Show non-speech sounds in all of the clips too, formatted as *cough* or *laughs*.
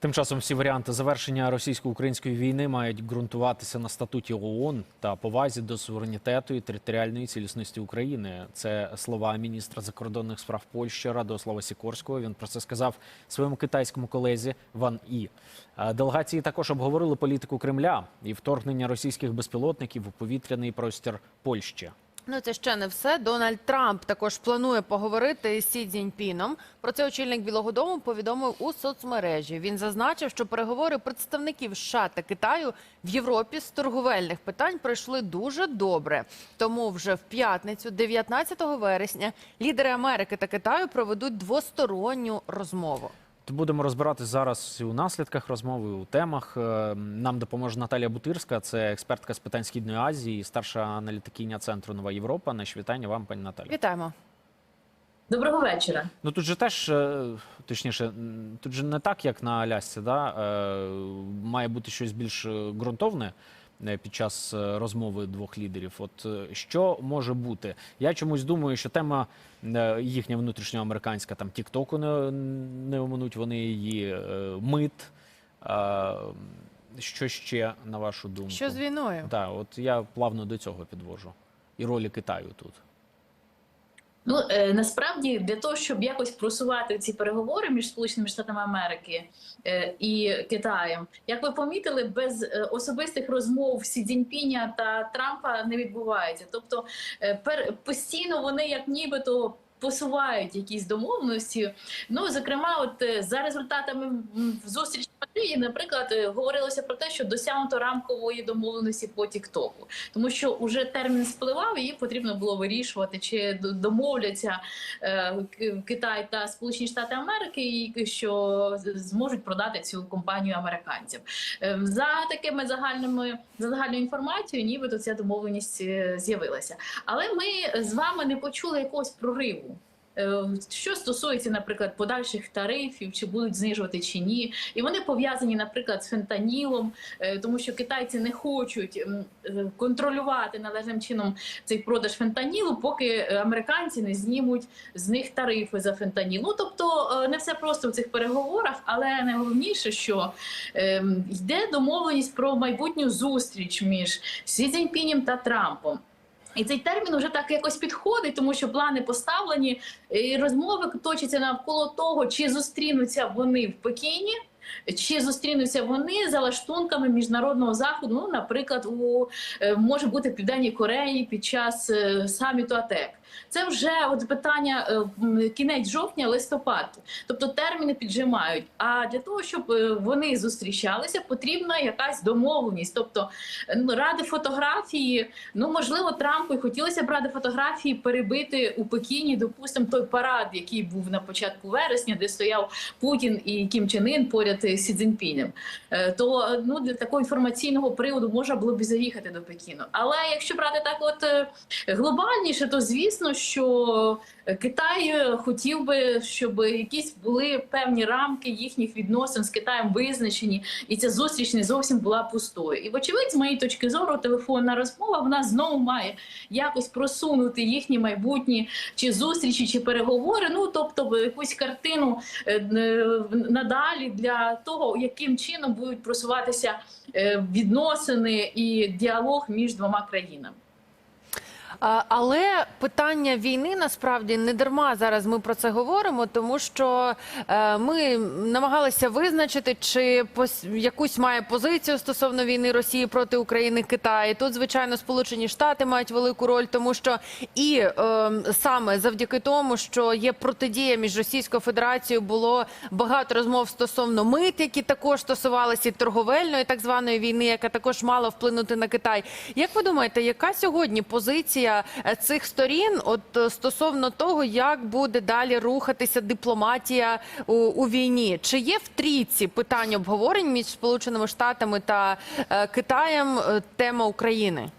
Тим часом всі варіанти завершення російсько-української війни мають ґрунтуватися на статуті ООН та повазі до суверенітету і територіальної цілісності України. Це слова міністра закордонних справ Польщі Радослава Сікорського. Він про це сказав своєму китайському колезі Ван І. Делегації також обговорили політику Кремля і вторгнення російських безпілотників у повітряний простір Польщі. Ну, це ще не все. Дональд Трамп також планує поговорити з Сі Цзіньпіном. Про це очільник Білого Дому повідомив у соцмережі. Він зазначив, що переговори представників США та Китаю в Європі з торговельних питань пройшли дуже добре. Тому вже в п'ятницю, 19 вересня, лідери Америки та Китаю проведуть двосторонню розмову. Будемо розбиратись зараз і у наслідках розмови, і у темах. Е, Нам допоможе Наталія Бутирська, це експертка з питань Східної Азії, старша аналітикиня центру Нова Європа. Наші вітання вам, пані Наталі. Вітаємо. Доброго вечора. Ну тут же теж е, точніше, тут же не так, як на Алясці, да? е, має бути щось більш ґрунтовне під час е, розмови двох лідерів. От е, що може бути? Я чомусь думаю, що тема е, їхня внутрішньоамериканська там Тіктоку не, не оминуть вони її е, мит. Е, що ще на вашу думку? Що з війною? Так, от я плавно до цього підвожу. І ролі Китаю тут. Ну е, насправді для того, щоб якось просувати ці переговори між Сполученими Штатами Америки е, і Китаєм, як ви помітили, без е, особистих розмов Сі Цзіньпіня та Трампа не відбувається. Тобто е, пер, постійно вони як нібито. Посувають якісь домовленості. Ну зокрема, от е, за результатами зустрічі Madриді, наприклад, е, говорилося про те, що досягнуто рамкової домовленості по Тіктоку, тому що вже термін спливав, і потрібно було вирішувати, чи домовляться е, Китай та Сполучені Штати Америки, і що зможуть продати цю компанію американцям. Е, За такими загальними за загальною інформацією, нібито ця домовленість з'явилася. Але ми з вами не почули якогось прориву. Е, Що стосується, наприклад, подальших тарифів, чи будуть знижувати чи ні, і вони пов'язані, наприклад, з фентанілом, е, тому що китайці не хочуть е, контролювати належним чином цей продаж фентанілу, поки американці не знімуть з них тарифи за фентаніл. Ну тобто не все просто в цих переговорах, але найголовніше, що йде домовленість про майбутню зустріч між Сі Цзіньпінем та Трампом. І цей термін вже так якось підходить, тому що плани поставлені, і розмови точаться навколо того, чи зустрінуться вони в Пекіні. Чи зустрінуться вони за лаштунками міжнародного заходу? Ну, наприклад, у е, може бути в Південній Кореї під час е, саміту АТЕК. Це вже от питання е, кінець жовтня, листопад. Тобто терміни піджимають. А для того, щоб е, вони зустрічалися, потрібна якась домовленість. Тобто ради фотографії, ну можливо, Трампу і хотілося б ради фотографії перебити у Пекіні, допустимо, той парад, який був на початку вересня, де стояв Путін і Кім Чен Ін поряд із Сі Цзіньпінем. Е, То ну для такого інформаційного приводу можна було б заїхати до Пекіну. Але якщо брати так, от глобальніше, то звісно, що Китай е, хотів би, щоб якісь були певні рамки їхніх відносин з Китаєм визначені, і ця зустріч не зовсім була пустою. І вочевидь, з моєї точки зору, телефонна розмова вона знову має якось просунути їхні майбутні чи зустрічі, чи переговори. Ну тобто якусь картину е, е, надалі для того, яким чином будуть просуватися е, відносини і діалог між двома країнами. Але питання війни насправді не дарма зараз ми про це говоримо, тому що е, ми намагалися визначити, чи якусь має позицію стосовно війни Росії проти України Китай. Тут, звичайно, Сполучені Штати мають велику роль, тому що і е, саме завдяки тому, що є протидія між Російською Федерацією, було багато розмов стосовно мит, які також стосувалися торговельної так званої війни, яка також мала вплинути на Китай. Як ви думаєте, яка сьогодні позиція е, цих сторін, от е, стосовно того, як буде далі рухатися дипломатія у, у війні? Чи є в трійці питань обговорень між Сполученими Штатами та е, Китаєм тема України?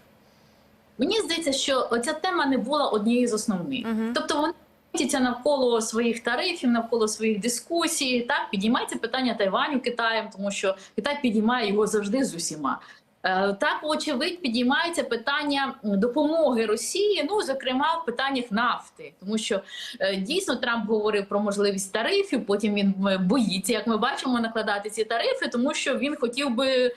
Мені здається, що оця тема не була однією з основних. Мгм. Тобто вони крутяться навколо своїх тарифів, навколо своїх дискусій. Так підіймається питання Тайваню Китаєм, тому що Китай підіймає його завжди з усіма. Е, Так, очевидь, підіймається питання допомоги Росії, ну зокрема в питаннях нафти, тому що е, дійсно Трамп говорив про можливість тарифів. Потім він е, боїться, як ми бачимо, накладати ці тарифи, тому що він хотів би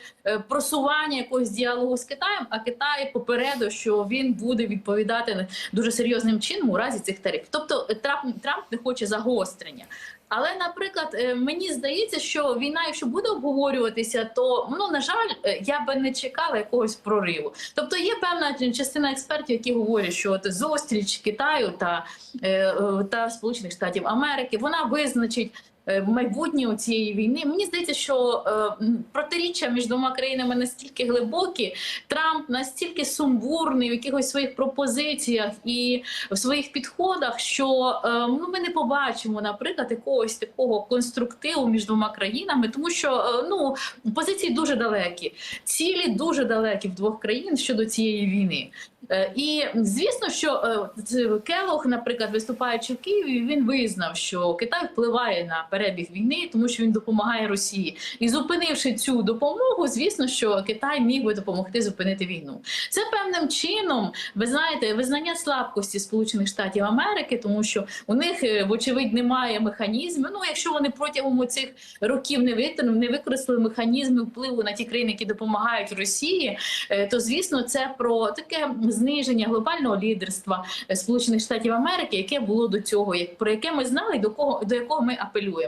просування якогось діалогу з Китаєм. А Китай попередив, що він буде відповідати дуже серйозним чином у разі цих тарифів. Тобто Трамп Трамп не хоче загострення. Але, наприклад, е, мені здається, що війна, якщо буде обговорюватися, то ну на жаль, е, я би не чекала якогось прориву. Тобто є певна частина експертів, які говорять, що от зустріч Китаю та, е, та Сполучених Штатів Америки вона визначить. Е, Майбутнє у цієї війни мені здається, що е, протиріччя між двома країнами настільки глибокі, Трамп настільки сумбурний в якихось своїх пропозиціях і в своїх підходах, що е, ну ми не побачимо, наприклад, якогось такого конструктиву між двома країнами, тому що ну позиції дуже далекі, цілі дуже далекі в двох країн щодо цієї війни. І звісно, що Келох, наприклад, виступаючи в Києві, він визнав, що Китай впливає на перебіг війни, тому що він допомагає Росії. І зупинивши цю допомогу, звісно, що Китай міг би допомогти зупинити війну. Це певним чином, ви знаєте, визнання слабкості Сполучених Штатів Америки, тому що у них, е, вочевидь, немає механізмів. Ну, якщо вони протягом цих років не виконали, не використали механізми впливу на ті країни, які допомагають Росії, е, то звісно, це про таке зниження глобального лідерства е, Сполучених Штатів Америки, яке було до цього, як про яке ми знали, до кого до якого ми апелюємо.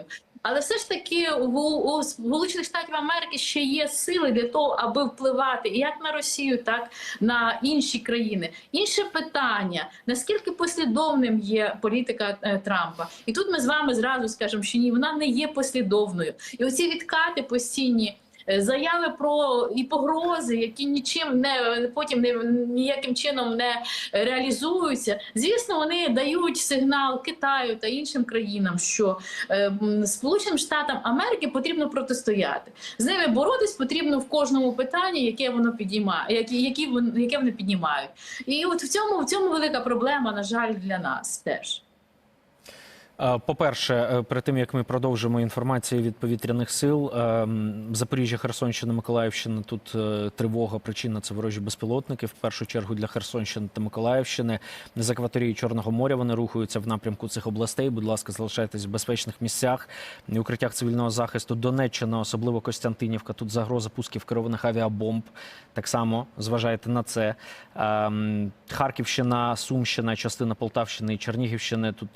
Але все ж таки у, Сполучених Штатів Америки ще є сили для того, аби впливати як на Росію, так на інші країни. Інше питання: наскільки послідовним є політика е, Трампа? І тут ми з вами зразу скажемо, що ні, вона не є послідовною. І оці відкати постійні. Е, Заяви про і погрози, які нічим не потім не ніяким чином не реалізуються. Звісно, вони дають сигнал Китаю та іншим країнам, що е, Сполученим Штатам Америки потрібно протистояти. З ними боротись потрібно в кожному питанні, яке воно підіймає, які, які яке вони піднімають. І от в цьому в цьому велика проблема, на жаль, для нас теж. Е, По-перше, е, перед тим як ми продовжимо інформацію від повітряних сил, е, Запоріжжя, Херсонщина, Миколаївщина. Тут тривога, причина це ворожі безпілотники. В першу чергу для Херсонщини та Миколаївщини з акваторії Чорного моря вони рухаються в напрямку цих областей. Будь ласка, залишайтесь в безпечних місцях, в укриттях цивільного захисту. Донеччина, особливо Костянтинівка. Тут загроза пусків керованих авіабомб. Так само зважайте на це. Харківщина, Сумщина, частина Полтавщини і Чернігівщини. Тут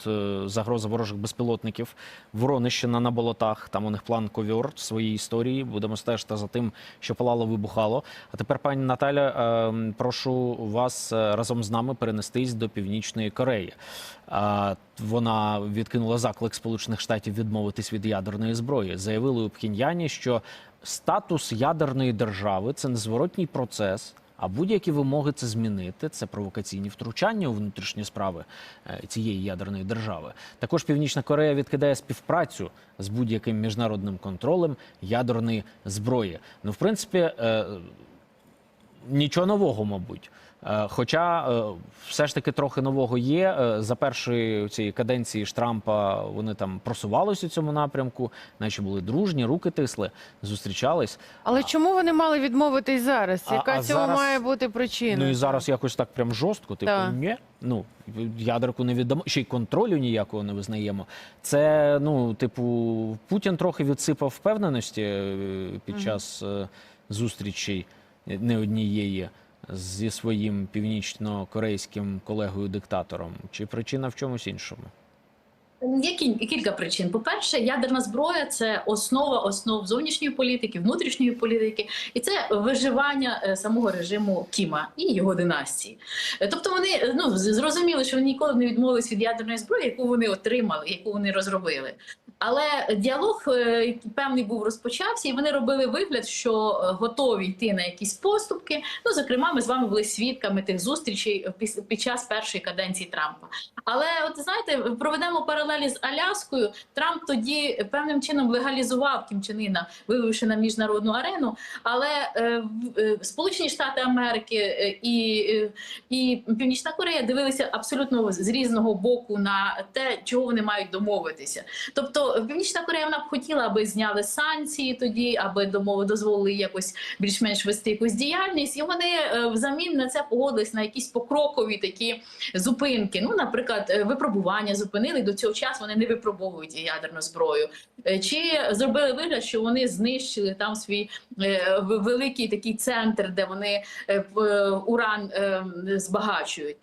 загроза ворожих безпілотників. Воронищина на болотах. Там у них план ковьор своєї історії. Будемо стежити за тим, що палало, вибухало. А тепер, пані Наталя, ем, прошу вас е, разом з нами перенестись до Північної Кореї. Вона відкинула заклик Сполучених Штатів відмовитись від ядерної зброї. Заявили у Пхеньяні, що статус ядерної держави це незворотній процес. А будь-які вимоги це змінити це провокаційні втручання у внутрішні справи е, цієї ядерної держави. Також Північна Корея відкидає співпрацю з будь-яким міжнародним контролем ядерної зброї. Ну, в принципі, е, нічого нового, мабуть. Е, Хоча е, все ж таки трохи нового є. Е, За першої цієї каденції ж Трампа вони там просувалися у цьому напрямку, наче були дружні, руки тисли, зустрічались. Але чому вони мали відмовитись зараз? Яка а цього зараз- має бути причина? Ну і зараз якось так прям жорстко. Типу, ні, ну ядерку не віддамо, ще й контролю ніякого не визнаємо. Це ну, типу, Путін трохи відсипав впевненості під час е, зустрічей е, не однієї зі своїм північно-корейським колегою-диктатором. Чи причина в чомусь іншому? Є кілька причин. По-перше, ядерна зброя це основа основ зовнішньої політики, внутрішньої політики, і це виживання е, самого режиму Кіма і його династії. Е, Тобто вони е, ну зрозуміли, що вони ніколи не відмовились від ядерної зброї, яку вони отримали, яку вони розробили. Але діалог певний був розпочався, і вони робили вигляд, що готові йти на якісь поступки. Ну, зокрема, ми з вами були свідками тих зустрічей під час першої каденції Трампа. Але от знаєте, проведемо паралелі з Аляскою. Трамп тоді певним чином легалізував Кім Чен Іна, вивівши на міжнародну арену. Але е, е, Сполучені Штати Америки е, і, е, і Північна Корея дивилися абсолютно з різного боку на те, чого вони мають домовитися. Тобто Північна Корея вона б хотіла, аби зняли санкції тоді, аби домови дозволили якось більш-менш вести якусь діяльність, і вони е, взамін на це погодились на якісь покрокові такі зупинки. Ну, наприклад, е, випробування зупинили. До цього часу вони не випробовують ядерну зброю. Е, Чи зробили вигляд, що вони знищили там свій е, великий такий центр, де вони е, уран збагачують.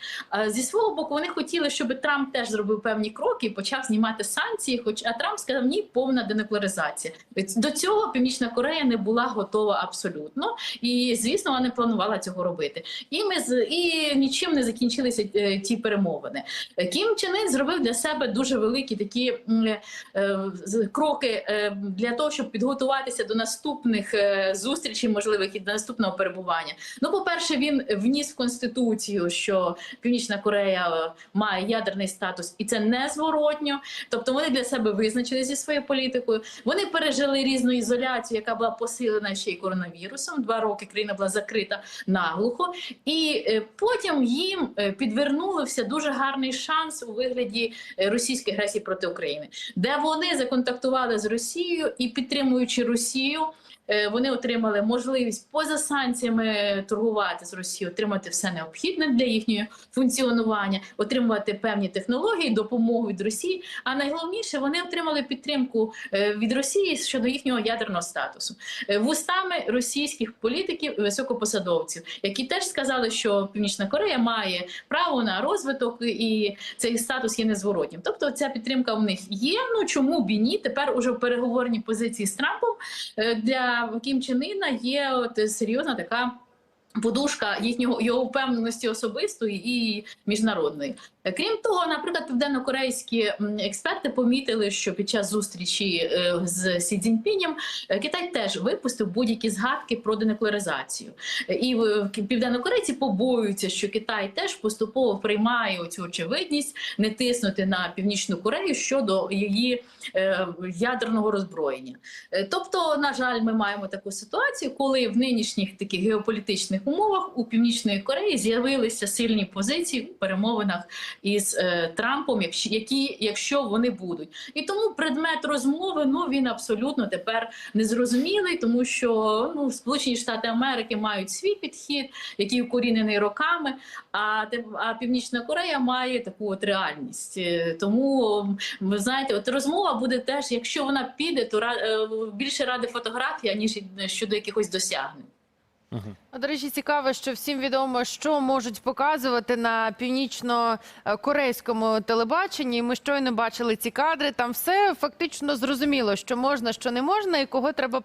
Зі свого боку, вони хотіли, щоб Трамп теж зробив певні кроки і почав знімати санкції. Хоч а Трамп сказав, ні, повна денуклеаризація. До цього Північна Корея не була готова абсолютно, і звісно, вона не планувала цього робити. І ми з і нічим не закінчилися ті перемовини. Кім Чен Ін зробив для себе дуже великі такі е, кроки е, для того, щоб підготуватися до наступних е, зустрічей, можливих і до наступного перебування. Ну, по-перше, він вніс в конституцію, що Північна Корея має ядерний статус, і це незворотньо. Тобто вони для себе визначили зі своєю політикою. Вони пережили різну ізоляцію, яка була посилена ще й коронавірусом. Два роки країна була закрита наглухо, і потім їм підвернувся дуже гарний шанс у вигляді російської агресії проти України, де вони законтактували з Росією і підтримуючи Росію. Е, Вони отримали можливість поза санкціями торгувати з Росією, отримати все необхідне для їхнього функціонування, отримувати певні технології, допомогу від Росії. А найголовніше вони отримали підтримку е, від Росії щодо їхнього ядерного статусу Е, вустами російських політиків і високопосадовців, які теж сказали, що Північна Корея має право на розвиток і цей статус є незворотнім. Тобто, ця підтримка в них є. Ну чому б і ні? Тепер уже в переговорній позиції з Трампом для Кім Чен Іна є от серйозна така. Подушка їхнього його впевненості особистої і міжнародної. Крім того, наприклад, південнокорейські експерти помітили, що під час зустрічі е, з Сі Цзіньпінем е, Китай теж випустив будь-які згадки про денуклеаризацію. І південнокорейці побоюються, що Китай теж поступово приймає цю очевидність не тиснути на північну Корею щодо її е, ядерного роззброєння. Тобто, на жаль, ми маємо таку ситуацію, коли в нинішніх таких геополітичних умовах у північної Кореї з'явилися сильні позиції в перемовинах із е, Трампом, які, якщо вони будуть, і тому предмет розмови ну він абсолютно тепер незрозумілий, тому що ну Сполучені Штати Америки мають свій підхід, який укорінений роками. А а Північна Корея має таку от реальність. Е, Тому ви знаєте, от розмова буде теж, якщо вона піде, то е, більше ради фотографія ніж щодо якихось досягнень. А, До речі, цікаво, що всім відомо, що можуть показувати на північно-корейському телебаченні. Ми щойно бачили ці кадри. Там все фактично зрозуміло, що можна, що не можна, і кого треба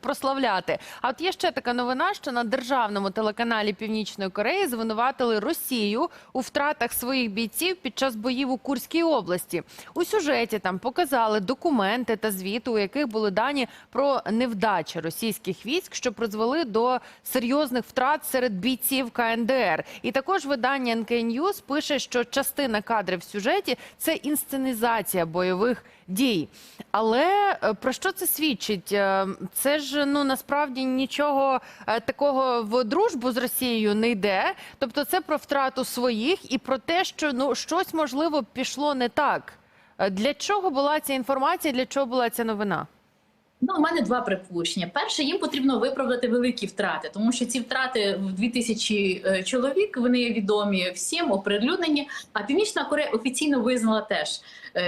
прославляти. А от є ще така новина, що на державному телеканалі Північної Кореї звинуватили Росію у втратах своїх бійців під час боїв у Курській області. У сюжеті там показали документи та звіти, у яких були дані про невдачі російських військ, що призвели до серйозних втрат серед бійців КНДР. І також видання NK News пише, що частина кадрів в сюжеті це інсценізація бойових дій. Але е, про що це свідчить? Е, Це ж ну насправді нічого е, такого в дружбу з Росією не йде. Тобто, це про втрату своїх і про те, що ну щось можливо пішло не так. Для чого була ця інформація? Для чого була ця новина? Ну, у мене два припущення. Перше, їм потрібно виправдати великі втрати, тому що ці втрати в 2000 е, чоловік вони відомі всім, оприлюднені. А Північна Корея офіційно визнала теж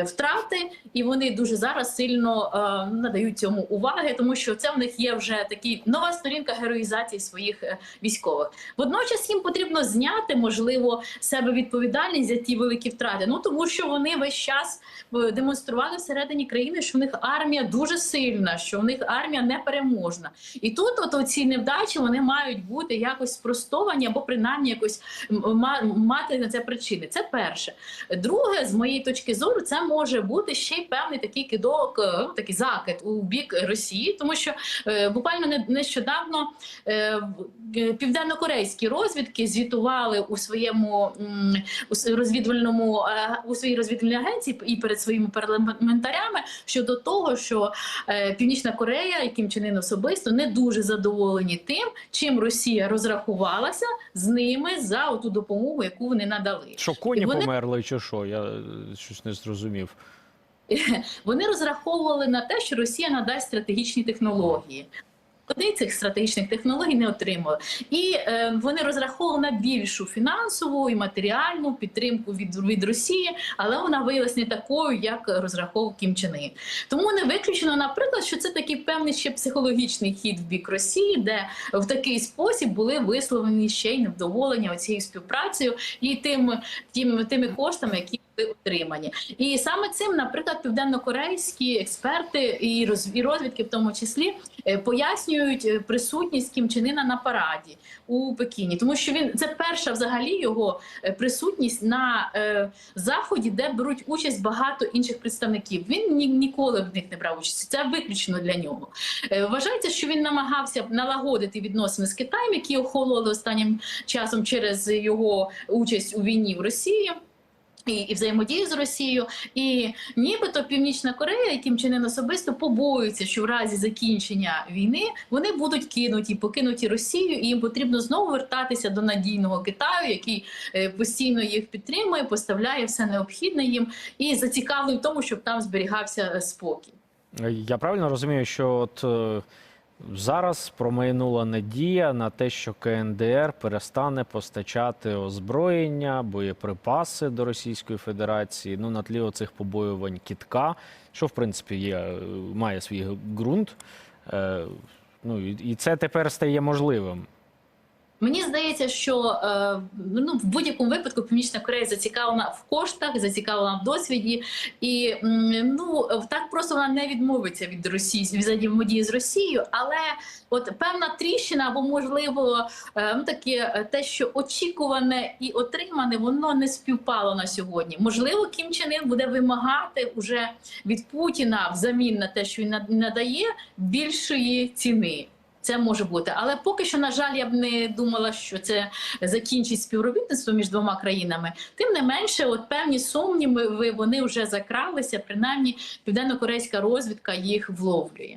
втрати, і вони дуже зараз сильно е, надають цьому уваги, тому що це в них є вже такі нова сторінка героїзації своїх е, військових. Водночас їм потрібно зняти, можливо, себе відповідальність за ті великі втрати. Ну тому що вони весь час е, демонстрували всередині країни, що в них армія дуже сильна, що в них армія непереможна. І тут, от ці невдачі, вони мають бути якось спростовані або принаймні якось мати на це причини. Це перше. Друге, з моєї точки зору, це може бути ще й певний такий кидок, е, такий закид у бік Росії, тому що е, буквально не- нещодавно е, в- південнокорейські розвідки звітували у своєму у розвідувальному у своїй розвідувальній агенції і перед своїми парламентарями щодо того, що Північна Корея і Кім особисто не дуже задоволені тим, чим Росія розрахувалася з ними за ту допомогу, яку вони надали. Що коні вони- померли, чи що? Я щось не зрозумів. *laughs* вони розраховували на те, що Росія надасть стратегічні технології. Вони цих стратегічних технологій не отримали, і е, вони розраховували на більшу фінансову і матеріальну підтримку від, від Росії, але вона виявилась не такою, як розраховував Кім Чен Ін. Тому не виключено, наприклад, що це такий певний ще психологічний хід в бік Росії, де в такий спосіб були висловлені ще й невдоволення цією співпрацею і тим, тим тими коштами, які були отримані. І саме цим, наприклад, південнокорейські експерти і роз- розвідки, в тому числі, е, пояснюють е, присутність Кім Чен Іна на параді у Пекіні, тому що він це перша взагалі його е, присутність на е, заході, де беруть участь багато інших представників. Він ні, ніколи в них не брав участь. Це виключно для нього. Е, Вважається, що він намагався налагодити відносини з Китаєм, які охололи останнім часом через його участь у війні в Росії. І, і взаємодію з Росією, і нібито Північна Корея, яким чинин особисто побоюється, що в разі закінчення війни вони будуть кинуті, покинуті Росію, і їм потрібно знову вертатися до надійного Китаю, який е, постійно їх підтримує, поставляє все необхідне їм і зацікавлений в тому, щоб там зберігався е, спокій. Я правильно розумію, що от е, зараз промайнула надія на те, що КНДР перестане постачати озброєння, боєприпаси до Російської Федерації. Ну на тлі оцих побоювань кітка, що в принципі є, е, має свій ґрунт. Е, Ну і і це тепер стає можливим. Мені здається, що е, ну в будь-якому випадку Північна Корея зацікавлена в коштах, зацікавлена в досвіді, і ну так просто вона не відмовиться від Росії від взаємодії з Росією, але от певна тріщина, або можливо, е, ну таке е, те, що очікуване і отримане, воно не співпало на сьогодні. Можливо, Кім Чен Ін буде вимагати уже від Путіна взамін на те, що він надає більшої ціни. Це може бути, але поки що, на жаль, я б не думала, що це закінчить співробітництво між двома країнами. Тим не менше, от певні сумніви вони вже закралися. Принаймні, південно-корейська розвідка їх вловлює.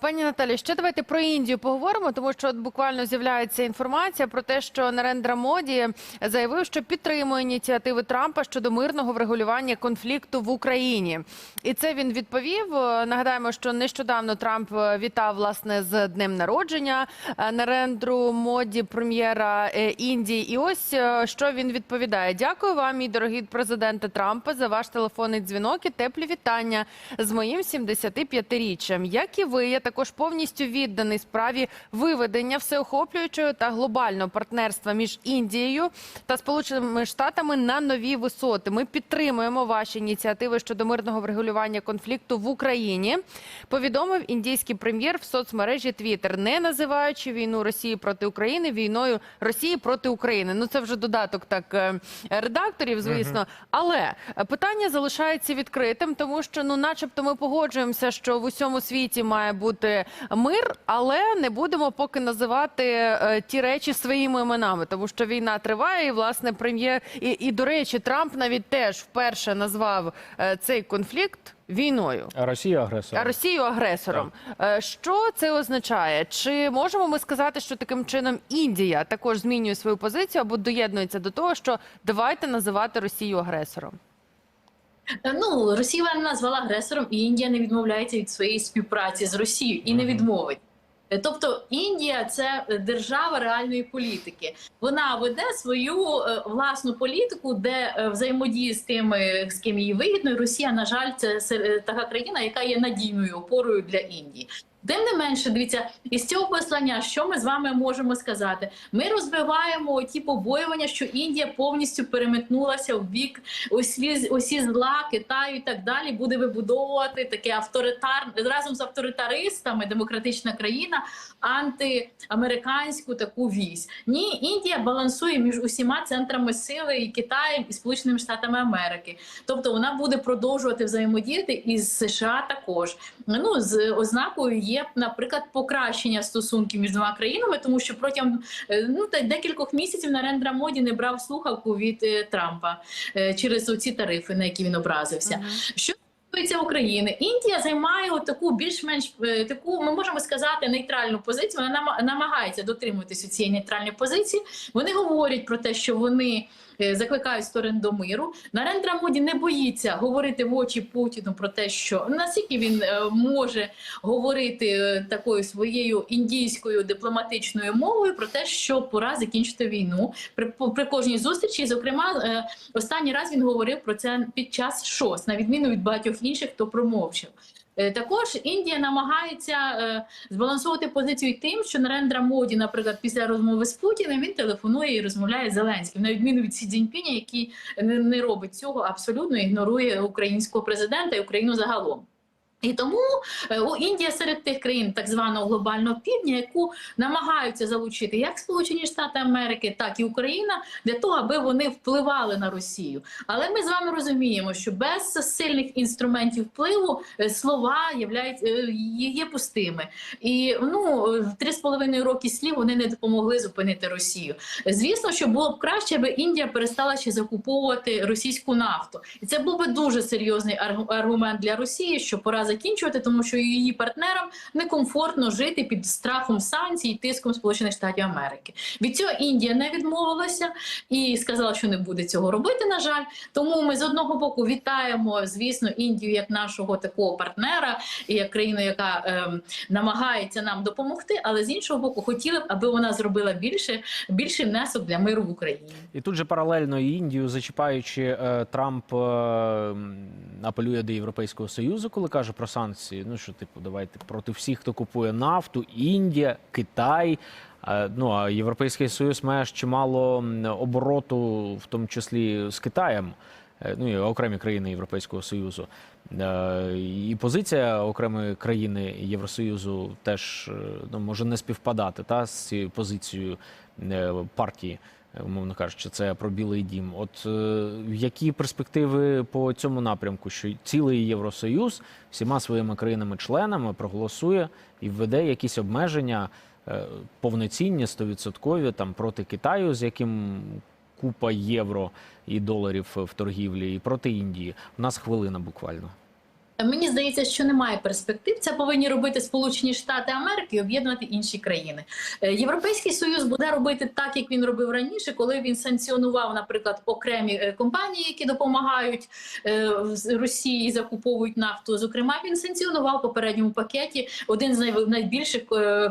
Пані Наталі, ще давайте про Індію поговоримо, тому що от буквально з'являється інформація про те, що Нарендра Моді заявив, що підтримує ініціативи Трампа щодо мирного врегулювання конфлікту в Україні. І це він відповів. Е, Нагадаємо, що нещодавно Трамп е, вітав власне з днем народження е, Нарендру Моді, прем'єра Індії. І ось що він відповідає: Дякую вам, мій дорогий президенте Трампа, за ваш телефонний дзвінок і теплі вітання з моїм 75-річчям. Як і ви, я також повністю відданий справі виведення всеохоплюючого та глобального партнерства між Індією та Сполученими Штатами на нові висоти. Ми підтримуємо ваші ініціативи щодо мирного врегулювання конфлікту в Україні. Повідомив індійський прем'єр в соцмережі Twitter, не називаючи війну Росії проти України війною Росії проти України. Ну це вже додаток так е, редакторів, звісно. Але е, питання залишається відкритим, тому що ну, начебто, ми погоджуємося, що в усьому світі має бути мир, але не будемо поки називати е, ті речі своїми іменами, тому що війна триває, і власне прем'єр і, і до речі, Трамп навіть теж вперше назвав е, цей конфлікт війною. А Росія агресор. А Росію агресором. Е, Що це означає? Чи можемо ми сказати, що таким чином Індія також змінює свою позицію або доєднується до того, що давайте називати Росію агресором? Е, Ну Росія не назвала агресором, і Індія не відмовляється від своєї співпраці з Росією і не відмовить. Е, Тобто Індія це держава реальної політики. Вона веде свою е, власну політику, де е, взаємодіє з тими, з ким їй вигідно. Росія, на жаль, це така країна, яка є надійною опорою для Індії. Тим не менше, дивіться, із цього послання, що ми з вами можемо сказати? Ми розбиваємо ті побоювання, що Індія повністю переметнулася в бік осі, осі зла Китаю і так далі. Буде вибудовувати таке авторитар разом з авторитаристами, демократична країна, антиамериканську таку вісь. Ні, Індія балансує між усіма центрами сили і Китаєм і Сполученими Штатами Америки. Тобто вона буде продовжувати взаємодіяти із США також. Ну з ознакою є, наприклад, покращення стосунків між двома країнами, тому що протягом е, ну та декількох місяців Нарендра Моді не брав слухавку від е, Трампа е, через оці тарифи, на які він образився. Що стосується України, Індія займає таку більш-менш е, таку, ми можемо сказати, нейтральну позицію. Вона нама- намагається дотримуватися цієї нейтральної позиції. Вони говорять про те, що вони е, закликають сторон до миру. Нарендра Моді не боїться говорити в очі Путіну про те, що наскільки він е, може говорити такою своєю індійською дипломатичною мовою про те, що пора закінчити війну при, при кожній зустрічі. Зокрема, останній раз він говорив про це під час ШОС, на відміну від багатьох інших, хто промовчав. Е, Також Індія намагається е, збалансувати позицію тим, що Нарендра Моді, наприклад, після розмови з Путіним він телефонує і розмовляє з Зеленським, на відміну від Сі Цзіньпіня, який не робить цього, абсолютно ігнорує українського президента і Україну загалом. І тому е, у Індія серед тих країн так званого глобального півдня, яку намагаються залучити як Сполучені Штати Америки, так і Україна для того, аби вони впливали на Росію. Але ми з вами розуміємо, що без сильних інструментів впливу е, слова е, є пустими. І ну три з половиною роки слів вони не допомогли зупинити Росію. Звісно, що було б краще, аби Індія перестала ще закуповувати російську нафту, і це був би дуже серйозний аргу- аргумент для Росії, що пора закінчувати, тому що її партнерам некомфортно жити під страхом санкцій і тиском Сполучених Штатів Америки. Від цього Індія не відмовилася і сказала, що не буде цього робити. На жаль, тому ми з одного боку вітаємо, звісно, Індію як нашого такого партнера і як країну, яка ем, намагається нам допомогти, але з іншого боку, хотіли б, аби вона зробила більше більший внесок для миру в Україні. І тут же паралельно Індію зачіпаючи, е, Трамп е, апелює до Європейського Союзу, коли каже про санкції. Ну що, типу, давайте проти всіх, хто купує нафту, Індія, Китай. Е, Ну а Європейський Союз має чимало обороту, в тому числі з Китаєм. Е, Ну і окремі країни Європейського Союзу. Е, І позиція окремої країни Євросоюзу теж ну, може не співпадати та, з цією позицією партії, умовно кажучи, це про Білий Дім. От е, які перспективи по цьому напрямку, що цілий Євросоюз всіма своїми країнами-членами проголосує і введе якісь обмеження е, повноцінні, стовідсоткові там проти Китаю, з яким купа євро і доларів в торгівлі, і проти Індії. У нас хвилина буквально. Мені здається, що немає перспектив. Це повинні робити Сполучені Штати Америки і об'єднувати інші країни. Е, Європейський союз буде робити так, як він робив раніше, коли він санкціонував, наприклад, окремі е, компанії, які допомагають е, Росії і закуповують нафту. Зокрема, він санкціонував в попередньому пакеті один з най- найбільших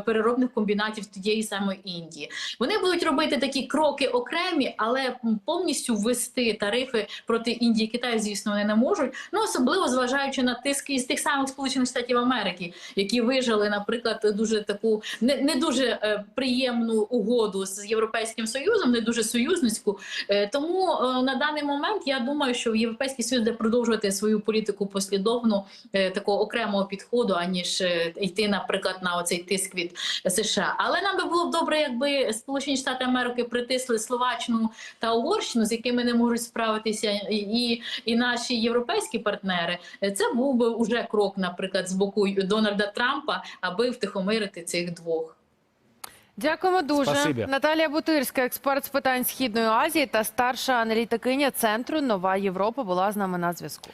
переробних комбінатів тієї самої Індії. Вони будуть робити такі кроки окремі, але повністю ввести тарифи проти Індії і Китаю, звісно, вони не можуть. Ну особливо зважаючи на тиск із тих самих Сполучених Штатів Америки, які вижили, наприклад, дуже таку не, не дуже е, приємну угоду з Європейським Союзом, не дуже союзницьку. Е, тому е, на даний момент я думаю, що Європейський Союз буде продовжувати свою політику послідовну е, такого окремого підходу, аніж йти, наприклад, на оцей тиск від США. Але нам би було б добре, якби Сполучені Штати Америки притисли Словаччину та Угорщину, з якими не можуть справитися і, і наші європейські партнери. Це був би уже крок, наприклад, з боку Дональда Трампа, аби втихомирити цих двох. Дякуємо дуже. Спасибі. Наталія Бутирська, експерт з питань Східної Азії та старша аналітикиня центру Нова Європа була з нами на зв'язку.